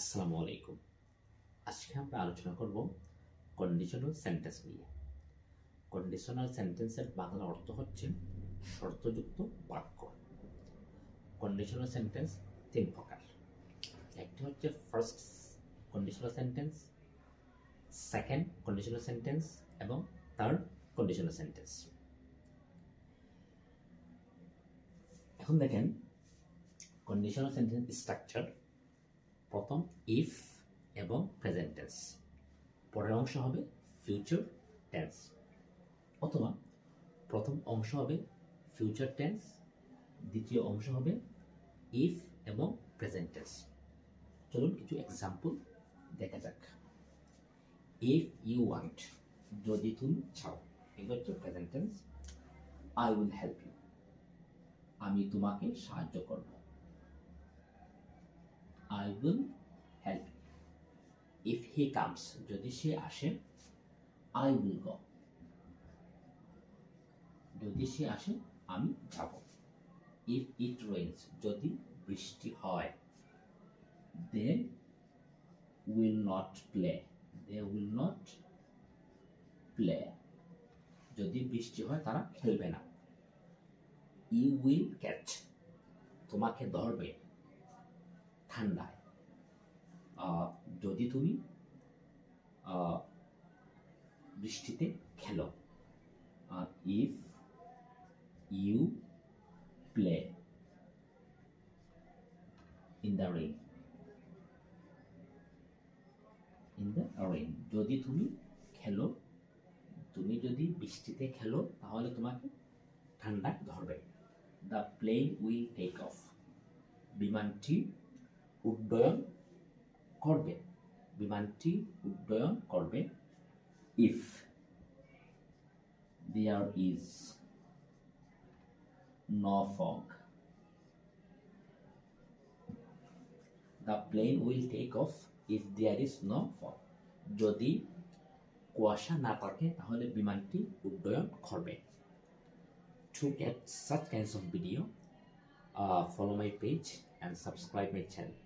আসসালামু আলাইকুম আজকে আমরা আলোচনা করব কন্ডিশনাল সেন্টেন্স নিয়ে। কন্ডিশনাল সেন্টেন্সের বাংলা অর্থ হচ্ছে শর্তযুক্ত বাক্য। কন্ডিশনাল সেন্টেন্স তিন প্রকার। একটি হচ্ছে first conditional sentence second conditional sentence এবং থার্ড কন্ডিশনাল সেন্টেন্স এখন দেখেন কন্ডিশনাল সেন্টেন্স স্ট্রাকচার প্রথম ইফ এবং প্রেজেন্ট পরের অংশ হবে ফিউচার টেন্স অথবা প্রথম অংশ হবে ফিউচার টেন্স দ্বিতীয় অংশ হবে ইফ এবং প্রেজেন্ট টেন্স চলুন কিছু এক্সাম্পল দেখা যাক। ইফ ইউ ওয়ান্ট যদি তুমি চাও এগুলো হচ্ছে present tense I will help you আমি তোমাকে সাহায্য করব। I will help if he comes যদি সে আসে আই উইল গো যদি সে আসে, আমি যাব। ইফ ইট রেইনস যদি বৃষ্টি হয় they will not play they will not play যদি বৃষ্টি হয়, তারা খেলবে না। ইউ উইল ক্যাচ তোমাকে ধরবে। ঠান্ডায়। যদি তুমি বৃষ্টিতে খেলো if you play in the rain in the rain যদি তুমি খেলো, তুমি যদি বৃষ্টিতে খেলো, তাহলে তোমাকে ঠান্ডা ধরবে। The plane will take off বিমানটি উড্ডয়ন করবে। বিমানটি উড্ডয়ন করবে। If there is no fog the plane will take off if there is no fog যদি কুয়াশা না থাকে তাহলে বিমানটি উড্ডয়ন করবে। To get such kinds of video, uh, follow my page and subscribe my channel.